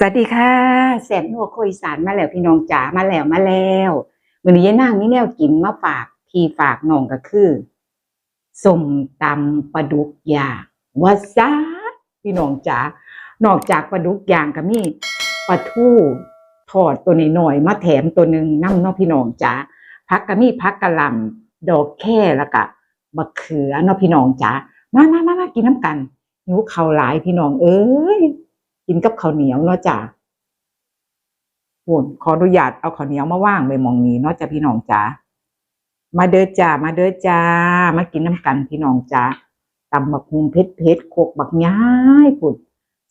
สวัสดีค่ะแสบนัวโคยสารมาแล้วพี่น้องจ๋ามาแล้วมาแล้วมื้อนี้ยายนางมีแนวกินมาฝากพี่ฝากน้องก็คือส้มตำปลาดุกย่างว่าซาพี่น้องจ๋านอกจากปลาดุกย่างก็มีปลาทูทอดตัวน้อยๆมาแถมตัวหนึ่งน้ำเนาะพี่น้องจ๋าพักก็มีพักกะหล่ำดอกแค่แล้วก็มะเขือเนาะพี่น้องจ๋ามามามามากินน้ำกันหิวข้าหลายพี่น้องเอ้ย กินกับข้าวเหนียวเนาะจ้ะปุ่นขออนุญาตเอาข้าวเหนียวมาว่างไว้หมองนี้เนาะจ้ะพี่น้องจ๋ามาเด้อจ้ามาเด้อจ้ามากินน้ำกันพี่น้องจ้าตำบักฮุงเผ็ดเผ็ดๆโคกบักย้ายปุ่น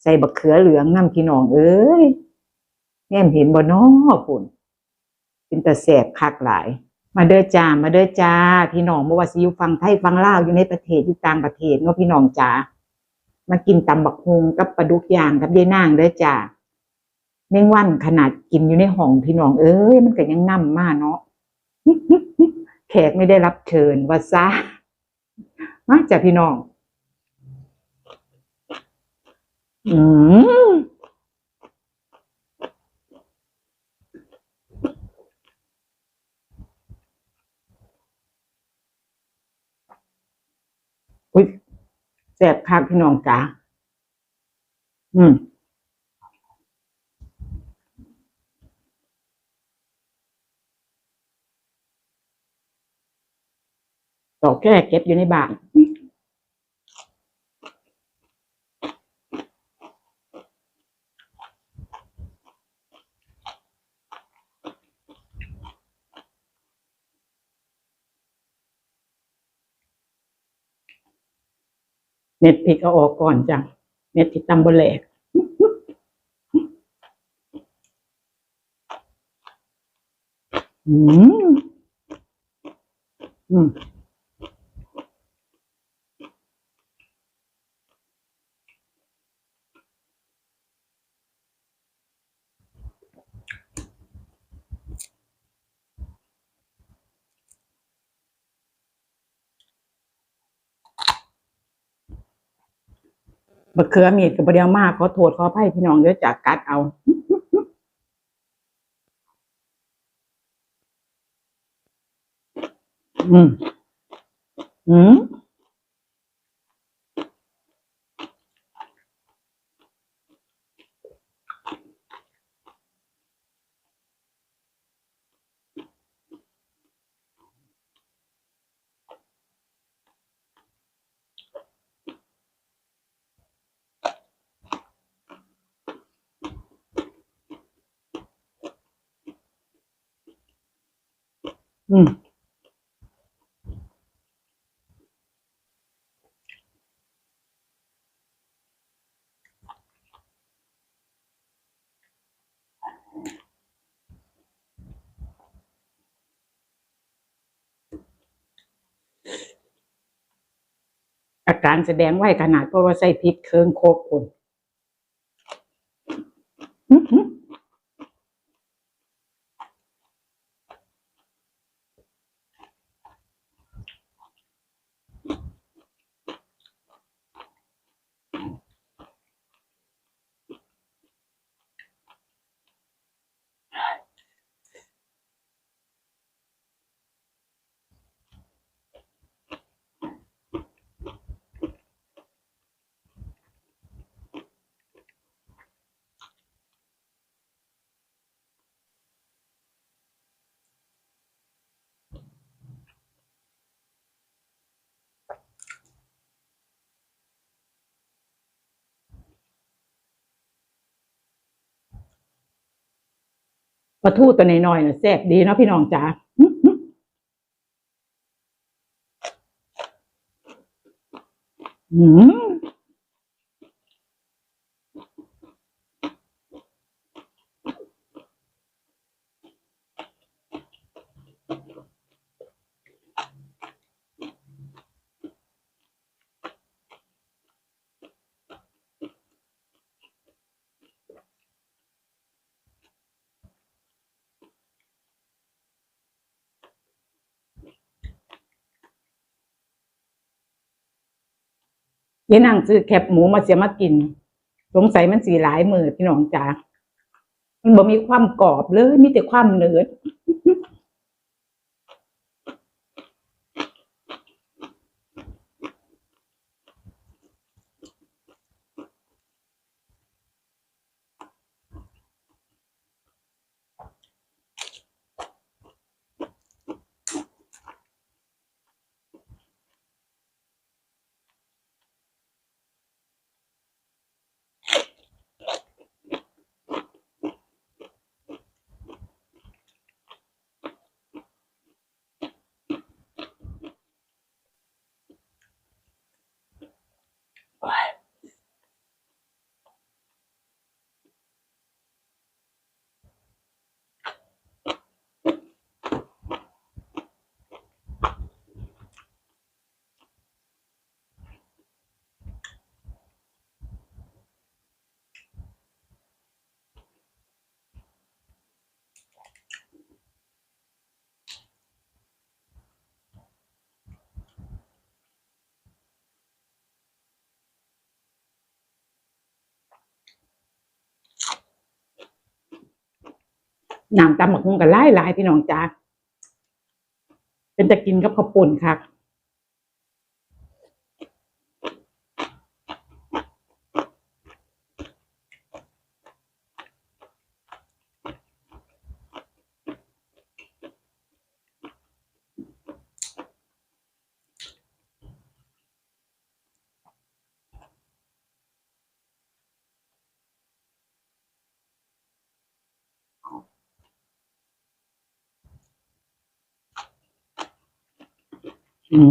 ใส่บักเขือเหลืองน้ำพี่น้องเอ้ยแม่เห็นบ่น้อปุ่นเป็นตาแสบคักหลาย มาเด้อจ้ามาเด้อจ้าพี่น้องบ่ว่าสิอยู่ฝั่งไทยฝั่งลาวอยู่ในประเทศอยู่ต่างประเทศเนาะพี่น้องจ้า มากินตำบักฮงกับปลาดุกย่างกับยายนางเด้อจ้าแมงวันขนาดกินอยู่ในห้องพี่น้องเอ้ยมันก็ยังน่ำมากเนาะแขกไม่ได้รับเชิญว่าซะมาจ้ะพี่น้อง อืมอุ้ย แสบคักพี่น้องจ๋าอืมดอกแก่เก็บอยู่ในบ้าน เม็ดพริกเอาออกก่อนจ้ะเน็ตที่ตำบลแหลกอืมอืม บักเขือมีดกับบะเดียวมากขอโทษขออภัยพี่น้องเดี๋ยวจากกัดเอาอืมอืม อืมอาการแสดงไว้ขนาดเพราะว่าใส่พริกเคิงโคกคนอื้อหือ ปลาทูตัวน้อยๆน่ะแซ่บดีเนาะพี่น้องจ๋าอื้อหืออืม ยายนางซื้อแคบหมูมาเสียมากิน สงสัยมันสีหลายมือพี่น้องจ๋ามันบ่มีความกรอบเลย มีแต่ความเนืด น้ำตำหมักหุ่งกับไล่ไลายพี่น้องจ้าเป็นจะกินกับข้าวปุ่นค่ะ อื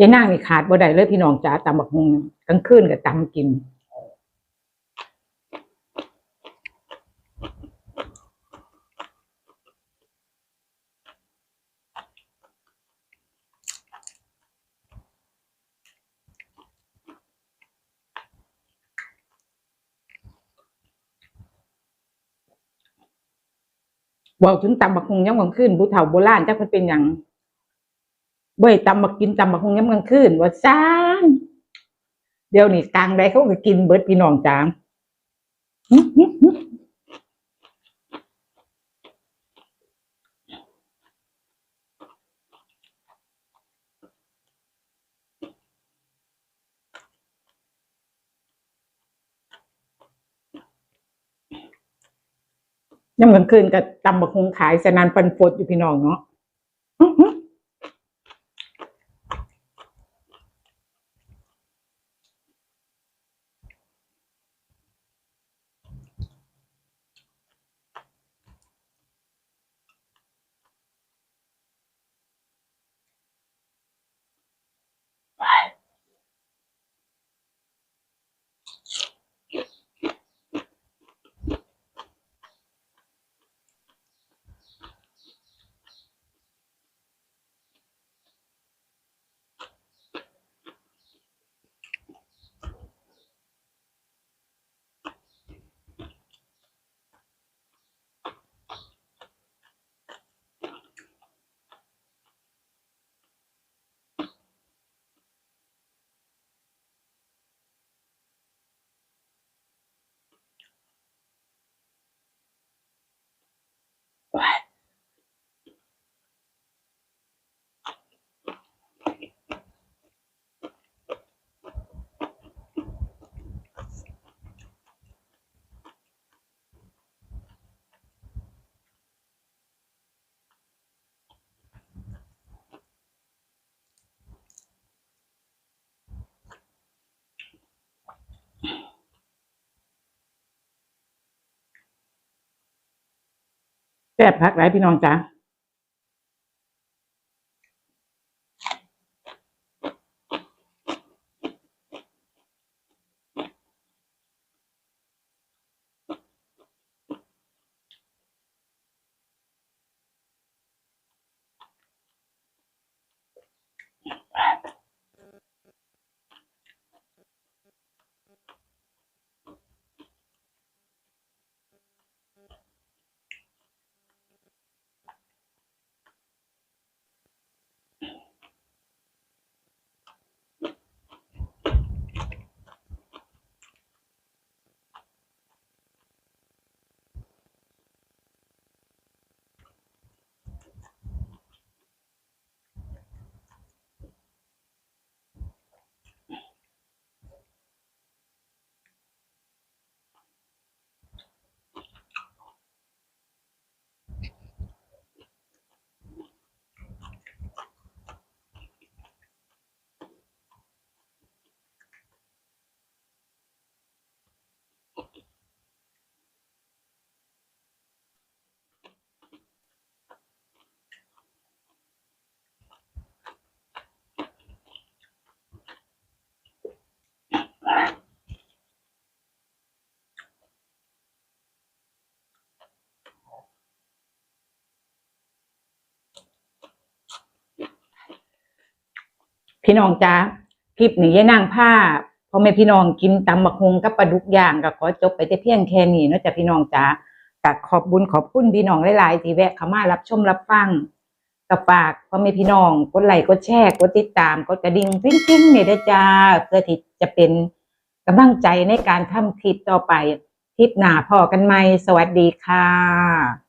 ยายนางนี่ขาดบ่ได้เลยพี่น้องจ้าตำบักหุ่งกลางคืนก็ตำกินเว้าถึงตำบักหุ่งยามกลางคืนผู้เฒ่าโบราณจักเพิ่นเป็นหยัง บ่ให้ตำบักกินตำบักหุ่งยามกลางคืนว่าซ่านเดี๋ยวนี้กลางใดเขาก็กินเบิดพี่น้องจ้าหึหึหึยังเหมือนคืนกับตำบักฮงขายสนานปันฟดอยู่พี่น้องเนาะ แซ่บพักไรพี่น้องจ้า พี่น้องจ้าคลิปนี้ยายนางผ้าพ่อแม่พี่น้องกินตำบักฮงกับปลาดุกย่างก็ขอจบไปแต่เพียงแค่นี้เนาะจ้ะพี่น้องจ้าก็ขอบบุญขอบคุณพี่น้องหลายๆที่แวะเข้ามารับชมรับฟังก็ฝากพ่อแม่พี่น้องกดไลค์กดแชร์กดติดตามกดกระดิ่งกริ๊งๆเนี่ยเดจ้าเพื่อที่จะเป็นกำลังใจในการทำคลิปต่อไปคลิปหน้าพอกันไหมสวัสดีค่ะ